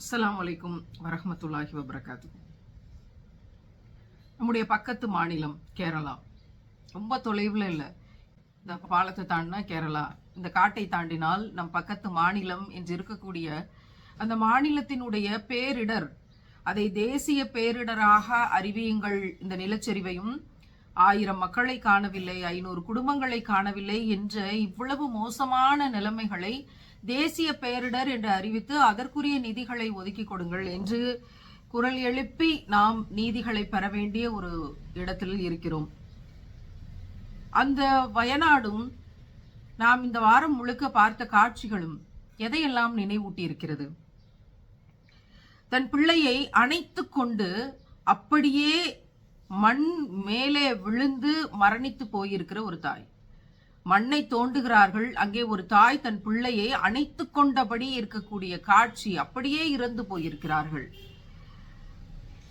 அஸ்லாம் வலைக்கும் வரஹ்மத்துல்லாஹி வபரகாத்து நம்முடைய பக்கத்து மாநிலம் கேரளா. ரொம்ப தொலைவில் இல்லை. இந்த பாலத்தை தாண்டினா கேரளா. இந்த காட்டை தாண்டினால் நம் பக்கத்து மாநிலம் என்று இருக்கக்கூடிய அந்த மாநிலத்தினுடைய பேரிடர் அதை தேசிய பேரிடராக அறிவியுங்கள் இந்த நிலச்சரிவையும் ஆயிரம் மக்களை காணவில்லை ஐநூறு குடும்பங்களை காணவில்லை என்ற இவ்வளவு மோசமான நிலைமைகளை தேசிய பேரிடர் என்று அறிவித்து அதற்குரிய நிதிகளை ஒதுக்கி கொடுங்கள் என்று குரல் எழுப்பி நாம் நீதிகளை பெற வேண்டிய ஒரு இடத்தில் இருக்கிறோம். அந்த வயநாடும் நாம் இந்த வாரம் முழுக்க பார்த்த காட்சிகளும் எதையெல்லாம் நினைவூட்டி இருக்கிறது தன் பிள்ளையை அணைத்து கொண்டு அப்படியே மண் மேலே விழுந்து மரணித்து போயிருக்கிற ஒரு தாய். மண்ணை தோண்டுகிறார்கள். அங்கே ஒரு தாய் தன் பிள்ளையை அணைத்து கொண்டபடி இருக்கக்கூடிய காட்சி அப்படியே இறந்து போயிருக்கிறார்கள்.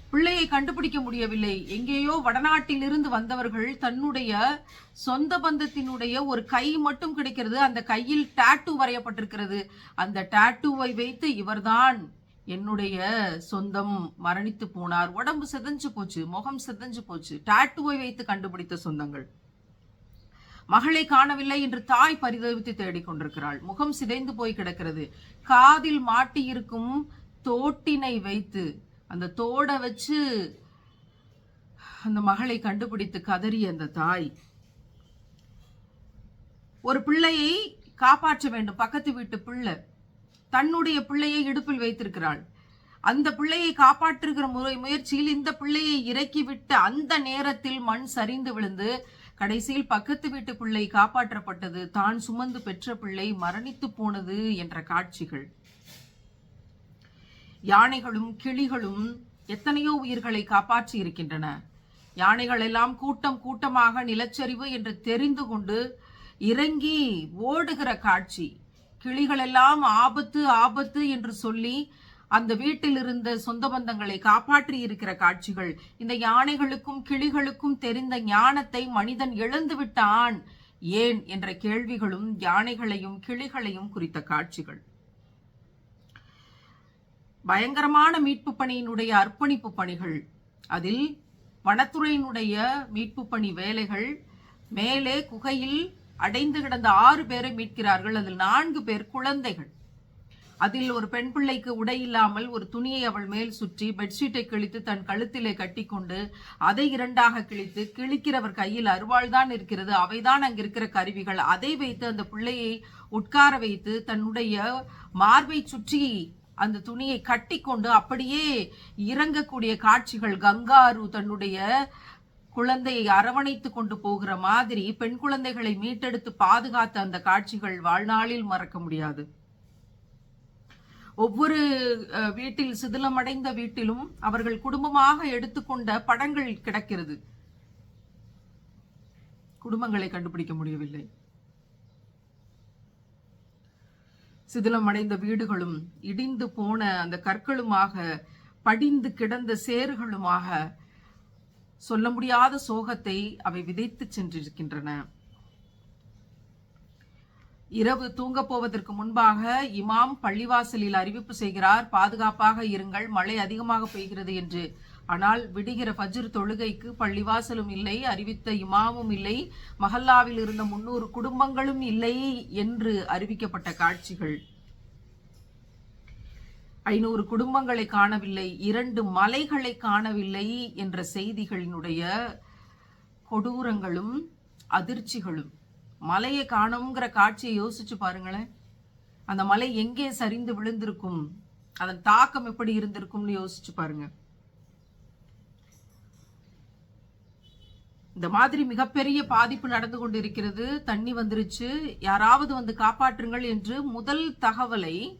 பிள்ளையை கண்டுபிடிக்க முடியவில்லை. எங்கேயோ வடநாட்டிலிருந்து வந்தவர்கள் தன்னுடைய சொந்த பந்தத்தினுடைய ஒரு கை மட்டும் கிடைக்கிறது. அந்த கையில் டாட்டூ வரையப்பட்டிருக்கிறது. அந்த டாட்டூவை வைத்து இவர்தான் என்னுடைய சொந்தம் மரணித்து போனார். உடம்பு செதஞ்சு போச்சு முகம் செதஞ்சு போச்சு. டாட்டுவை வைத்து கண்டுபிடித்த சொந்தங்கள். மகளை காணவில்லை என்று தாய் பரிதவித்து தேடிக் கொண்டிருக்கிறாள். முகம் சிதைந்து போய் கிடக்கிறது. காதில் மாட்டியிருக்கும் தோட்டினை வைத்து அந்த தோட வச்சு அந்த மகளை கண்டுபிடித்து கதறிய அந்த தாய் ஒரு பிள்ளையை காப்பாற்ற வேண்டும் பக்கத்து வீட்டு பிள்ளை. தன்னுடைய பிள்ளையை இடுப்பில் வைத்திருக்கிறாள். அந்த பிள்ளையை காப்பாற்றுகிற முறை முயற்சியில் இந்த பிள்ளையை இறக்கிவிட்ட அந்த நேரத்தில் மண் சரிந்து விழுந்து கடைசியில் பக்கத்து வீட்டு பிள்ளை காப்பாற்றப்பட்டது. தான் சுமந்து பெற்ற பிள்ளை மரணித்து போனது என்ற காட்சிகள். யானைகளும் கிளிகளும் எத்தனையோ உயிர்களை காப்பாற்றி இருக்கின்றன. யானைகள் எல்லாம் கூட்டம் கூட்டமாக நிலச்சரிவு என்று தெரிந்து கொண்டு இறங்கி ஓடுகிற காட்சி. கிளிகள் எல்லாம் ஆபத்து ஆபத்து என்று சொல்லி அந்த வீட்டில் இருந்த சொந்த பந்தங்களை காப்பாற்றி இருக்கிற காட்சிகள். இந்த யானைகளுக்கும் கிளிகளுக்கும் தெரிந்த ஞானத்தை மனிதன் இழந்து விட்டான். ஏன் என்ற கேள்விகளும் யானைகளையும் கிளிகளையும் குறித்த காட்சிகள். பயங்கரமான மீட்பு பணியினுடைய அர்ப்பணிப்பு பணிகள். அதில் வனத்துறையினுடைய மீட்பு பணி வேலைகள் மேலே குகையில் அடைந்து கிடந்த ஆறு பேரை மீட்கிறார்கள். அதில் நான்கு பேர் குழந்தைகள். அதில் ஒரு பெண் பிள்ளைக்கு உடை இல்லாமல் ஒரு துணியை அவள் மேல் சுற்றி பெட்ஷீட்டை கிழித்து தன் கழுத்திலே கட்டிக்கொண்டு அதை இரண்டாக கிழித்து கிழிக்கிறவர் கையில் அருவாள் தான் இருக்கிறது. அவைதான் அங்கிருக்கிற கருவிகள். அதை வைத்து அந்த பிள்ளையை உட்கார வைத்து தன்னுடைய மார்பை சுற்றி அந்த துணியை கட்டிக்கொண்டு அப்படியே இறங்கக்கூடிய காட்சிகள். கங்காரு தன்னுடைய குழந்தையை அரவணைத்து கொண்டு போகிற மாதிரி பெண் குழந்தைகளை மீட்டெடுத்து பாதுகாத்த அந்த காட்சிகள் வாழ்நாளில் மறக்க முடியாது. ஒவ்வொரு வீட்டில் சிதிலமடைந்த வீட்டிலும் அவர்கள் குடும்பமாக எடுத்துக்கொண்ட படங்கள் கிடக்கிறது. குடும்பங்களை கண்டுபிடிக்க முடியவில்லை. சிதிலமடைந்த வீடுகளும் இடிந்து போன அந்த கற்களுமாக படிந்து கிடந்த சேறுகளுமாக சொல்ல முடியாத சோகத்தை அவை விதைத்து சென்றிருக்கின்றன. இரவு தூங்கப் போவதற்கு முன்பாக இமாம் பள்ளிவாசலில் அறிவிப்பு செய்கிறார் பாதுகாப்பாக இருங்கள் மழை அதிகமாக பெய்கிறது என்று. ஆனால் விடுகிற ஃபஜ்ர் தொழுகைக்கு பள்ளிவாசலும் இல்லை அறிவித்த இமாமும் இல்லை மஹல்லாவில் இருந்த முன்னூறு குடும்பங்களும் இல்லை என்று அறிவிக்கப்பட்ட காட்சிகள். ஐநூறு குடும்பங்களை காணவில்லை இரண்டு மலைகளை காணவில்லை என்ற செய்திகளினுடைய கொடூரங்களும் அதிர்ச்சிகளும். மலையை காணுங்கிற காட்சியை யோசிச்சு பாருங்களேன். அந்த மலை எங்கே சரிந்து விழுந்திருக்கும் அதன் தாக்கம் எப்படி இருந்திருக்கும்னு யோசிச்சு பாருங்க. இந்த மாதிரி மிகப்பெரிய பாதிப்பு நடந்து கொண்டிருக்கிறது. தண்ணி வந்துருச்சு. யாராவது வந்து காப்பாற்றுங்கள் என்று முதல் தகவலை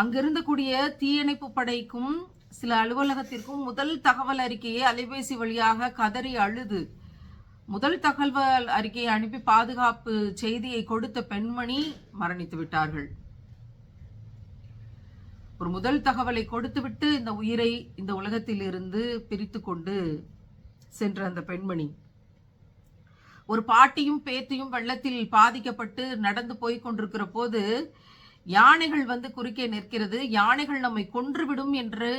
அங்கிருந்தக்கூடிய தீயணைப்பு படைக்கும் சில அலுவலகத்திற்கும் முதல் தகவல் அறிக்கையை அலைபேசி வழியாக கதறி அழுது. முதல் தகவல் அறிக்கையை அனுப்பி பாதுகாப்பு செய்தியை கொடுத்த பெண்மணி மரணித்து விட்டார்கள். ஒரு முதல் தகவலை கொடுத்துவிட்டு இந்த உயிரை இந்த உலகத்தில் இருந்து பிரித்து கொண்டு சென்ற அந்த பெண்மணி. ஒரு பாட்டியும் பேத்தியும் வெள்ளத்தில் பாதிக்கப்பட்டு நடந்து போய் கொண்டிருக்கிற போது யானைகள் வந்து குறுக்கே நிற்கிறது. யானைகள் நம்மை கொன்றுவிடும் என்று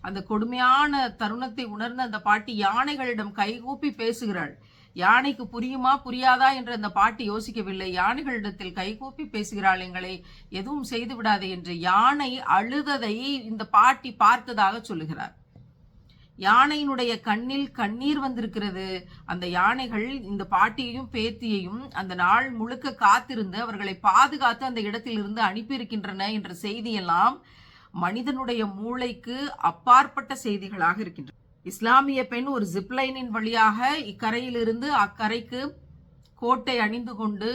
அந்த கொடுமையான தருணத்தை உணர்ந்த அந்த பாட்டி யானைகளிடம் கைகூப்பி பேசுகிறாள். யானைக்கு புரியுமா புரியாதா என்று அந்த பாட்டி யோசிக்கவில்லை. யானைகளிடத்தில் கைகூப்பி பேசுகிறாள். எங்களை எதுவும் செய்து விடாதே என்று யானை அழுததை இந்த பாட்டி பார்த்ததாக சொல்லுகிறார். யானையினுடைய கண்ணில் கண்ணீர் வந்திருக்கிறது. அந்த யானைகள் இந்த பாட்டியையும் பேத்தியையும் அந்த நாள் முழுக்க காத்திருந்து அவர்களை பாதுகாத்து அந்த இடத்திலிருந்து அனுப்பியிருக்கின்றன என்ற செய்தியெல்லாம் மனிதனுடைய மூளைக்கு அப்பாற்பட்ட செய்திகளாக இருக்கின்றன. இஸ்லாமிய பெண் ஒரு ஜிப்லைனின் வழியாக இக்கரையிலிருந்து அக்கரைக்கு கோட்டை அணிந்து கொண்டு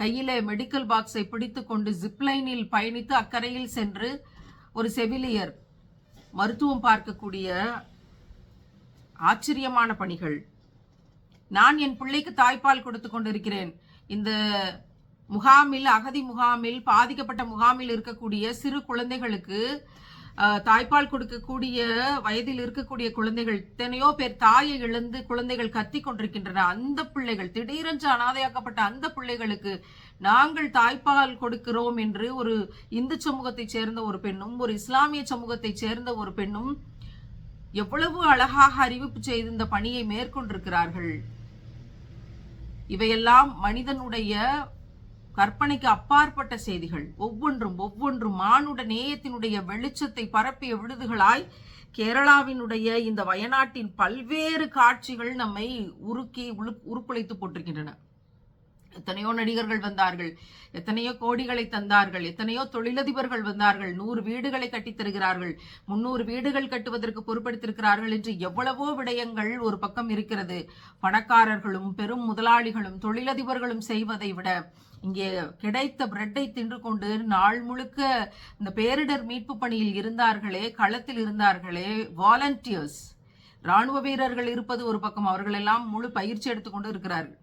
கையிலே மெடிக்கல் பாக்ஸை பிடித்து கொண்டு ஜிப்லைனில் பயணித்து அக்கறையில் சென்று ஒரு செவிலியர் மருத்துவம் பார்க்கக்கூடிய ஆச்சரியமான பணிகள். நான் என் பிள்ளைக்கு தாய்ப்பால் கொடுத்து கொண்டிருக்கிறேன். இந்த முகாமில் அகதி முகாமில் பாதிக்கப்பட்ட முகாமில் இருக்கக்கூடிய சிறு குழந்தைகளுக்கு தாய்ப்பால் கொடுக்கக்கூடிய வயதில் இருக்கக்கூடிய குழந்தைகள் எத்தனையோ பேர் தாயை இழந்து குழந்தைகள் கத்தி கொண்டிருக்கின்றன. அந்த பிள்ளைகள் திடீரென்று அனாதையாக்கப்பட்ட அந்த பிள்ளைகளுக்கு நாங்கள் தாய்ப்பால் கொடுக்கிறோம் என்று ஒரு இந்து சமூகத்தைச் சேர்ந்த ஒரு பெண்ணும் ஒரு இஸ்லாமிய சமூகத்தைச் சேர்ந்த ஒரு பெண்ணும் எவ்வளவு அழகாக அறிவிப்பு செய்து இந்த பணியை மேற்கொண்டிருக்கிறார்கள். இவையெல்லாம் மனிதனுடைய கற்பனைக்கு அப்பாற்பட்ட செய்திகள். ஒவ்வொன்றும் ஒவ்வொன்றும் மானுட நேயத்தினுடைய வெளிச்சத்தை பரப்பிய விழுதுகளாய் கேரளாவினுடைய இந்த வயநாட்டின் பல்வேறு காட்சிகள் நம்மை உருக்கி உரு உருக்குலைத்து போட்டிருக்கின்றன. எத்தனையோ நடிகர்கள் வந்தார்கள் எத்தனையோ கோடிகளை தந்தார்கள் எத்தனையோ தொழிலதிபர்கள் வந்தார்கள் நூறு வீடுகளை கட்டித் தருகிறார்கள் முன்னூறு வீடுகள் கட்டுவதற்கு பொறுப்படுத்திருக்கிறார்கள் என்று எவ்வளவோ விடயங்கள் ஒரு பக்கம் இருக்கிறது. பணக்காரர்களும் பெரும் முதலாளிகளும் தொழிலதிபர்களும் செய்வதை விட இங்கே கிடைத்த பிரெட்டை தின்று கொண்டு நாள் முழுக்க இந்த பேரிடர் மீட்பு பணியில் இருந்தார்களே களத்தில் இருந்தார்களே வாலண்டியர்ஸ் ராணுவ வீரர்கள் இருப்பது ஒரு பக்கம் அவர்கள் எல்லாம் முழு பயிற்சி எடுத்துக்கொண்டு இருக்கிறார்கள்.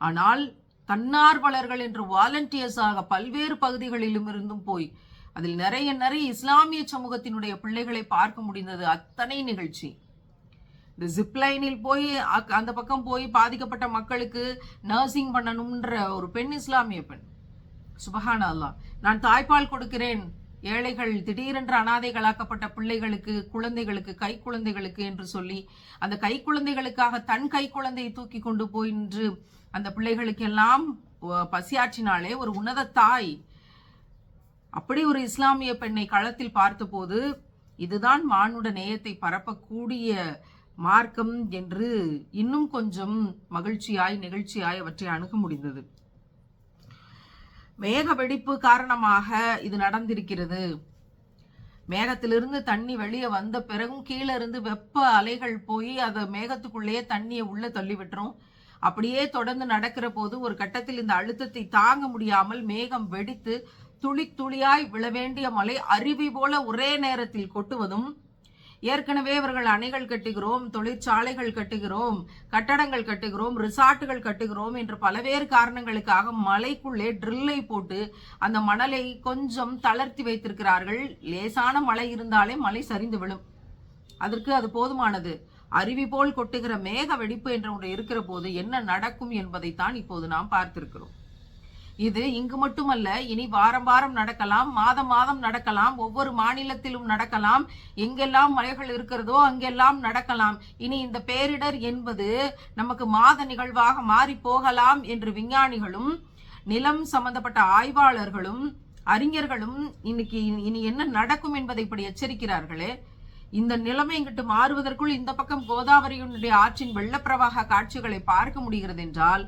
ஆனால் தன்னார்வலர்கள் என்று வாலண்டியர்ஸாக பல்வேறு பகுதிகளிலும் இருந்தும் போய் அதில் நிறைய நிறைய இஸ்லாமிய சமூகத்தினுடைய பிள்ளைகளை பார்க்க முடிந்தது அத்தனை நிகழ்ச்சி. இந்த ஜிப்லைனில் போய் அந்த பக்கம் போய் பாதிக்கப்பட்ட மக்களுக்கு நர்சிங் பண்ணணும்ன்ற ஒரு பெண் இஸ்லாமிய பெண். சுபஹான அல்லா நான் தாய்ப்பால் கொடுக்கிறேன். ஏழைகள் திடீரென்று அனாதைகளாக்கப்பட்ட பிள்ளைகளுக்கு குழந்தைகளுக்கு கை குழந்தைகளுக்கு என்று சொல்லி அந்த கை குழந்தைகளுக்காக தன் கை குழந்தையை தூக்கி கொண்டு போய் நின்று அந்த பிள்ளைகளுக்கெல்லாம் பசியாற்றினாலே ஒரு உன்னத தாய். அப்படி ஒரு இஸ்லாமிய பெண்ணை களத்தில் பார்த்தபோது இதுதான் மானுட நேயத்தை பரப்பக்கூடிய மார்க்கம் என்று இன்னும் கொஞ்சம் மகிழ்ச்சியாய் நிகழ்ச்சியாய் அவற்றை அணுக முடிந்தது. மேக வெடிப்பு காரணமாக இது நடந்திருக்கிறது. மேகத்திலிருந்து தண்ணி வெளியே வந்த பிறகும் கீழே இருந்து வெப்ப அலைகள் போய் அதை மேகத்துக்குள்ளேயே தண்ணியை உள்ள தள்ளி விட்டுரும் அப்படியே தொடர்ந்து நடக்கிற போது ஒரு கட்டத்தில் இந்த அழுத்தத்தை தாங்க முடியாமல் மேகம் வெடித்து துளி துளியாய் விழ வேண்டிய மழை அருவி போல ஒரே நேரத்தில் கொட்டுவதும் ஏற்கனவே அவர்கள் அணைகள் கட்டுகிறோம் தொழிற்சாலைகள் கட்டுகிறோம் கட்டடங்கள் கட்டுகிறோம் ரிசார்ட்டுகள் கட்டுகிறோம் என்று பலவேறு காரணங்களுக்காக மலைக்குள்ளே ட்ரில்லை போட்டு அந்த மணலை கொஞ்சம் தளர்த்தி வைத்திருக்கிறார்கள். லேசான மழை இருந்தாலே மழை சரிந்து விழும். அதற்கு அது போதுமானது. அருவி போல் கொட்டுகிற மேக வெடிப்பு என்ற ஒன்று இருக்கிற போது என்ன நடக்கும் என்பதைத்தான் இப்போது நாம் பார்த்திருக்கிறோம். இது இங்கு மட்டுமல்ல இனி வாரம் வாரம் நடக்கலாம் மாதம் மாதம் நடக்கலாம் ஒவ்வொரு மாநிலத்திலும் நடக்கலாம் எங்கெல்லாம் மலைகள் இருக்கிறதோ அங்கெல்லாம் நடக்கலாம். இனி இந்த பேரிடர் என்பது நமக்கு மாத நிகழ்வாக மாறி போகலாம் என்று விஞ்ஞானிகளும் நிலம் சம்பந்தப்பட்ட ஆய்வாளர்களும் அறிஞர்களும் இன்னைக்கு இனி என்ன நடக்கும் என்பதை இப்படி எச்சரிக்கிறார்களே இந்த நிலைமை இங்கிட்டு மாறுவதற்குள் இந்த பக்கம் கோதாவரியினுடைய ஆற்றின் வெள்ளப்பிரவாக காட்சிகளை பார்க்க முடிகிறது என்றால்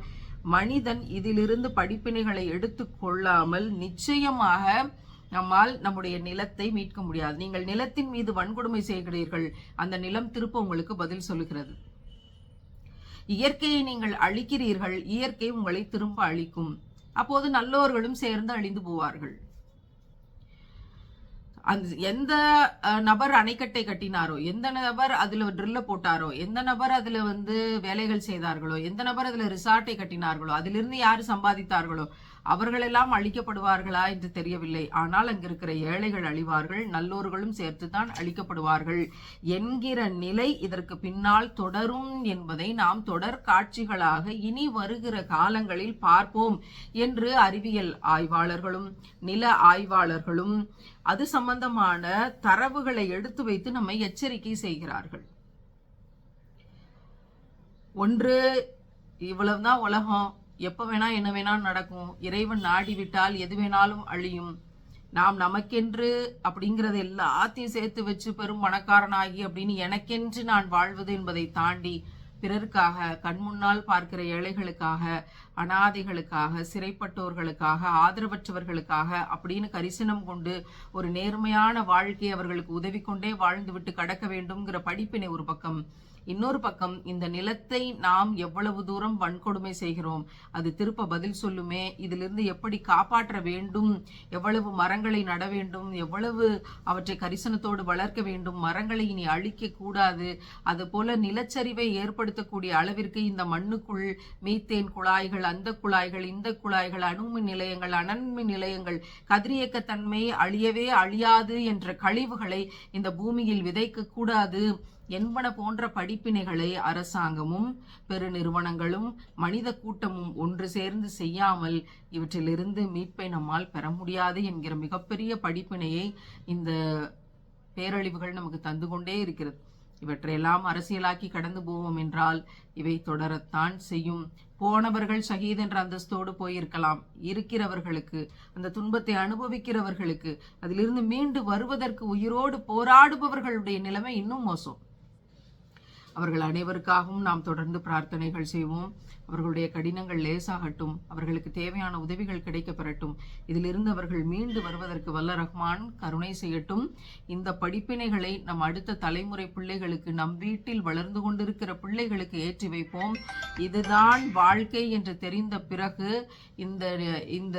மனிதன் இதிலிருந்து படிப்பினைகளை எடுத்துக்கொள்ளாமல் நிச்சயமாக நம்மால் நம்முடைய நிலத்தை மீட்க முடியாது. நீங்கள் நிலத்தின் மீது வன்கொடுமை செய்கிறீர்கள் அந்த நிலம் திருப்ப உங்களுக்கு பதில் சொல்லுகிறது. இயற்கையை நீங்கள் அழிக்கிறீர்கள் இயற்கை உங்களை திரும்ப அழிக்கும். அப்போது நல்லோர்களும் சேர்ந்து அழிந்து போவார்கள். அந்த எந்த நபர் அணைக்கட்டை கட்டினாரோ எந்த நபர் அதுல ட்ரில்ல போட்டாரோ எந்த நபர் அதுல வந்து வேலைகள் செய்தார்களோ எந்த நபர் அதுல ரிசார்ட்டை கட்டினார்களோ அதிலிருந்து யார் சம்பாதித்தார்களோ அவர்களெல்லாம் அழிக்கப்படுவார்களா என்று தெரியவில்லை. ஆனால் அங்கிருக்கிற ஏழைகள் அழிவார்கள் நல்லோர்களும் சேர்த்துதான் அழிக்கப்படுவார்கள் என்கிற நிலை இதற்கு பின்னால் தொடரும் என்பதை நாம் தொடர் காட்சிகளாக இனி வருகிற காலங்களில் பார்ப்போம் என்று அறிவியல் ஆய்வாளர்களும் நில ஆய்வாளர்களும் அது சம்பந்தமான தரவுகளை எடுத்து வைத்து நம்மை எச்சரிக்கை செய்கிறார்கள். ஒன்று இவ்வளவுதான் உலகம். எப்போ வேணா என்ன வேணாலும் நடக்கும். இறைவன் நாடி விட்டால் எது வேணாலும் அழியும். நாம் நமக்கென்று அப்படிங்கறது எல்லாத்தையும் சேர்த்து வச்சு பெரும் பணக்காரனாகி அப்படின்னு எனக்கென்று நான் வாழ்வது என்பதை தாண்டி பிறருக்காக கண்முன்னால் பார்க்கிற ஏழைகளுக்காக அனாதைகளுக்காக சிறைப்பட்டோர்களுக்காக ஆதரவற்றவர்களுக்காக அப்படின்னு கரிசனம் கொண்டு ஒரு நேர்மையான வாழ்க்கை அவர்களுக்கு உதவி கொண்டே வாழ்ந்துவிட்டு கடக்க வேண்டும்ங்கிற படிப்பினை ஒரு பக்கம். இன்னொரு பக்கம் இந்த நிலத்தை நாம் எவ்வளவு தூரம் வன்கொடுமை செய்கிறோம் அது திருப்ப பதில் சொல்லுமே இதிலிருந்து எப்படி காப்பாற்ற வேண்டும் எவ்வளவு மரங்களை நட வேண்டும் எவ்வளவு அவற்றை கரிசனத்தோடு வளர்க்க வேண்டும் மரங்களை இனி அழிக்க கூடாது அது போல நிலச்சரிவை ஏற்படுத்தக்கூடிய அளவிற்கு இந்த மண்ணுக்குள் மீத்தேன் குழாய்கள் அந்த குழாய்கள் இந்த குழாய்கள் அணுமின் நிலையங்கள் அனன்மின் நிலையங்கள் கதிரியக்கத்தன்மை அழியவே அழியாது என்ற கழிவுகளை இந்த பூமியில் விதைக்க கூடாது என்பன போன்ற படிப்பினைகளை அரசாங்கமும் பெருநிறுவனங்களும் மனித கூட்டமும் ஒன்று சேர்ந்து செய்யாமல் இவற்றிலிருந்து மீட்பை நம்மால் பெற முடியாது என்கிற மிகப்பெரிய படிப்பினையை இந்த பேரழிவுகள் நமக்கு தந்து கொண்டே இருக்கிறது. இவற்றையெல்லாம் அரசியலாக்கி கடந்து போவோம் என்றால் இவை தொடரத்தான் செய்யும். போனவர்கள் ஷஹீத் என்ற அந்தஸ்தோடு போயிருக்கலாம். இருக்கிறவர்களுக்கு அந்த துன்பத்தை அனுபவிக்கிறவர்களுக்கு அதிலிருந்து மீண்டு வருவதற்கு உயிரோடு போராடுபவர்களுடைய நிலைமை இன்னும் மோசம். அவர்கள் அனைவருக்காகவும் நாம் தொடர்ந்து பிரார்த்தனைகள் செய்வோம். அவர்களுடைய கடினங்கள் லேசாகட்டும் அவர்களுக்கு தேவையான உதவிகள் கிடைக்க பெறட்டும் இதிலிருந்து அவர்கள் மீண்டு வருவதற்கு வல்ல ரஹ்மான் கருணை செய்யட்டும். இந்த படிப்பினைகளை நம் அடுத்த தலைமுறை பிள்ளைகளுக்கு நம் வீட்டில் வளர்ந்து கொண்டிருக்கிற பிள்ளைகளுக்கு ஏற்றி வைப்போம். இதுதான் வாழ்க்கை என்று தெரிந்த பிறகு இந்த இந்த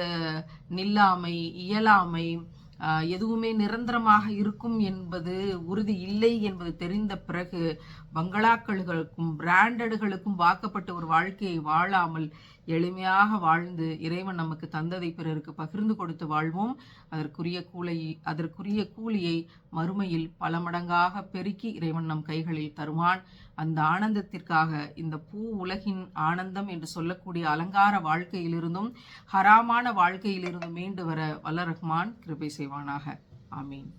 நில்லாமை இயலாமை எதுவுமே நிரந்தரமாக இருக்கும் என்பது உறுதி இல்லை என்பது தெரிந்த பிறகு பங்களாக்களுக்கும் பிராண்டடுகளுக்கும் வாக்கப்பட்ட ஒரு வாழ்க்கையை வாழாமல் எளிமையாக வாழ்ந்து இறைவன் நமக்கு தந்ததை பிறருக்கு பகிர்ந்து கொடுத்து வாழ்வோம். அதற்குரிய கூலை அதற்குரிய கூலியை மறுமையில் பல மடங்காக பெருக்கி இறைவன் நம் கைகளில் தருவான் அந்த ஆனந்தத்திற்காக இந்த பூ உலகின் ஆனந்தம் என்று சொல்லக்கூடிய அலங்கார வாழ்க்கையிலிருந்தும் ஹராமான வாழ்க்கையிலிருந்தும் மீண்டு வர வல்ல ரஹ்மான் கிருபை செய்வானாக. ஆமீன்.